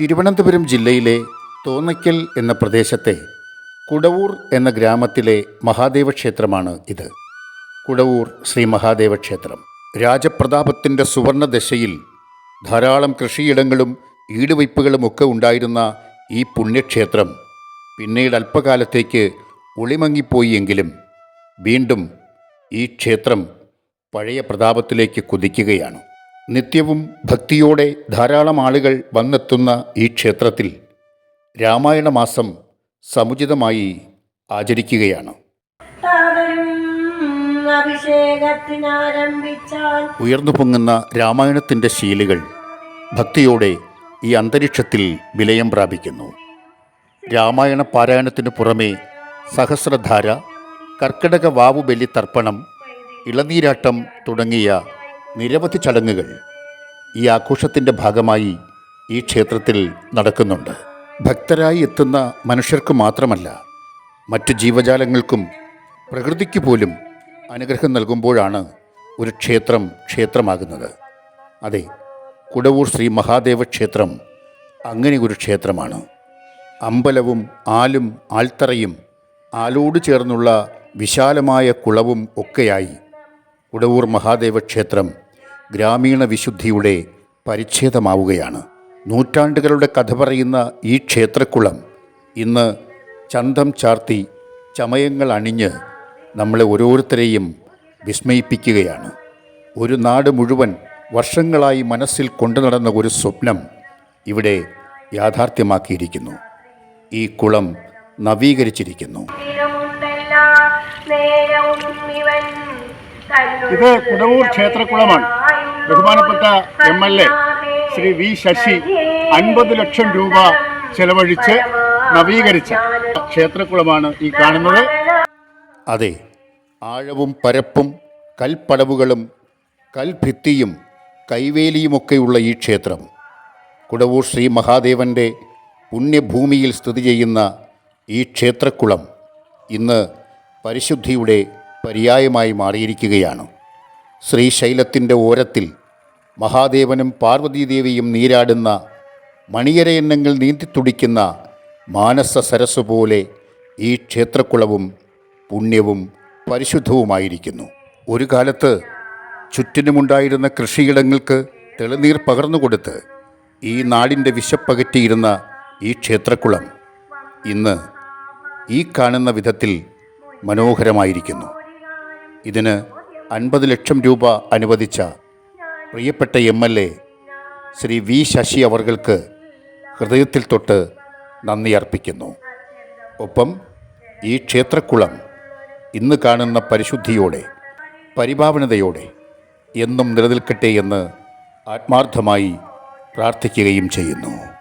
തിരുവനന്തപുരം ജില്ലയിലെ തോന്നയ്ക്കൽ എന്ന പ്രദേശത്തെ കുടവൂർ എന്ന ഗ്രാമത്തിലെ മഹാദേവ ക്ഷേത്രമാണ് ഇത്. കുടവൂർ ശ്രീ മഹാദേവ ക്ഷേത്രം. രാജപ്രതാപത്തിന്റെ സുവർണ ദശയിൽ ധാരാളം കൃഷിയിടങ്ങളും ഈടുവയ്പ്പുകളും ഒക്കെ ഉണ്ടായിരുന്ന ഈ പുണ്യക്ഷേത്രം പിന്നീട് അല്പകാലത്തേക്ക് ഒളിമങ്ങിപ്പോയിയെങ്കിലും വീണ്ടും ഈ ക്ഷേത്രം പഴയ പ്രതാപത്തിലേക്ക് കുതിക്കുകയാണ്. നിത്യവും ഭക്തിയോടെ ധാരാളം ആളുകൾ വന്നെത്തുന്ന ഈ ക്ഷേത്രത്തിൽ രാമായണ മാസം സമുചിതമായി ആചരിക്കുകയാണ്. ഉയർന്നു പൊങ്ങുന്ന രാമായണത്തിന്റെ ശീലുകൾ ഭക്തിയോടെ ഈ അന്തരീക്ഷത്തിൽ വിലയം പ്രാപിക്കുന്നു. രാമായണ പാരായണത്തിനു പുറമെ സഹസ്രധാര കർക്കിടക വാവുബലി തർപ്പണം ഇളനീരാട്ടം തുടങ്ങിയ നിരവധി ചടങ്ങുകൾ ഈ ആഘോഷത്തിന്റെ ഭാഗമായി ഈ ക്ഷേത്രത്തിൽ നടക്കുന്നുണ്ട്. ഭക്തരായി എത്തുന്ന മനുഷ്യർക്ക് മാത്രമല്ല മറ്റു ജീവജാലങ്ങൾക്കും പ്രകൃതിക്ക് പോലും അനുഗ്രഹം നൽകുമ്പോഴാണ് ഒരു ക്ഷേത്രം ക്ഷേത്രമാകുന്നത്. അതെ കുടവൂർ ശ്രീ മഹാദേവ ക്ഷേത്രം അങ്ങനെ ഒരു ക്ഷേത്രമാണ്. അമ്പലവും ആലും ആൽത്തറയും ആലോട് ചേർന്നുള്ള വിശാലമായ കുളവും ഒക്കെയായി കുടവൂർ മഹാദേവ ക്ഷേത്രം ഗ്രാമീണ വിശുദ്ധിയുടെ പരിച്ഛേദമാവുകയാണ്. നൂറ്റാണ്ടുകളുടെ കഥ പറയുന്ന ഈ ക്ഷേത്രക്കുളം ഇന്ന് ചന്തം ചാർത്തി ചമയങ്ങൾ അണിഞ്ഞ് നമ്മളെ ഓരോരുത്തരെയും വിസ്മയിപ്പിക്കുകയാണ്. ഒരു നാട് മുഴുവൻ വർഷങ്ങളായി മനസ്സിൽ കൊണ്ടു നടന്ന ഒരു സ്വപ്നം ഇവിടെ യാഥാർത്ഥ്യമാക്കിയിരിക്കുന്നു. ഈ കുളം നവീകരിച്ചിരിക്കുന്നു. ഇത് കുടവൂർ ക്ഷേത്രക്കുളമാണ്. ബഹുമാനപ്പെട്ട M L A Shri V Sasi അൻപത് ലക്ഷം രൂപ ചെലവഴിച്ച് നവീകരിച്ച ക്ഷേത്രക്കുളമാണ് ഈ കാണുന്നത്. അതെ ആഴവും പരപ്പും കൽപ്പടവുകളും കൽഭിത്തിയും കൈവേലിയുമൊക്കെയുള്ള ഈ ക്ഷേത്രം കുടവൂർ ശ്രീ മഹാദേവന്റെ പുണ്യഭൂമിയിൽ സ്ഥിതി ചെയ്യുന്ന ഈ ക്ഷേത്രക്കുളം ഇന്ന് പരിശുദ്ധിയുടെ പര്യായമായി മാറിയിരിക്കുകയാണ്. ശ്രീശൈലത്തിന്റെ ഓരത്തിൽ മഹാദേവനും പാർവതീദേവിയും നീരാടുന്ന മണിയരയെണ്ണങ്ങൾ നീന്തിത്തുടിക്കുന്ന മാനസ സരസ് പോലെ ഈ ക്ഷേത്രക്കുളവും പുണ്യവും പരിശുദ്ധവുമായിരിക്കുന്നു. ഒരു കാലത്ത് ചുറ്റിനുമുണ്ടായിരുന്ന കൃഷിയിടങ്ങൾക്ക് തെളിനീർ പകർന്നുകൊടുത്ത് ഈ നാടിന്റെ വിശപ്പകറ്റിയിരുന്ന ഈ ക്ഷേത്രക്കുളം ഇന്ന് ഈ കാണുന്ന വിധത്തിൽ മനോഹരമായിരിക്കുന്നു. ഇതിന് അൻപത് ലക്ഷം രൂപ അനുവദിച്ച പ്രിയപ്പെട്ട M L A Shri V Sasi അവർക്ക് ഹൃദയത്തിൽ തൊട്ട് നന്ദി അർപ്പിക്കുന്നു. ഒപ്പം ഈ ക്ഷേത്രക്കുളം ഇന്ന് കാണുന്ന പരിശുദ്ധിയോടെ പരിഭാവനതയോടെ എന്നും നിലനിൽക്കട്ടെ എന്ന് ആത്മാർത്ഥമായി പ്രാർത്ഥിക്കുകയും ചെയ്യുന്നു.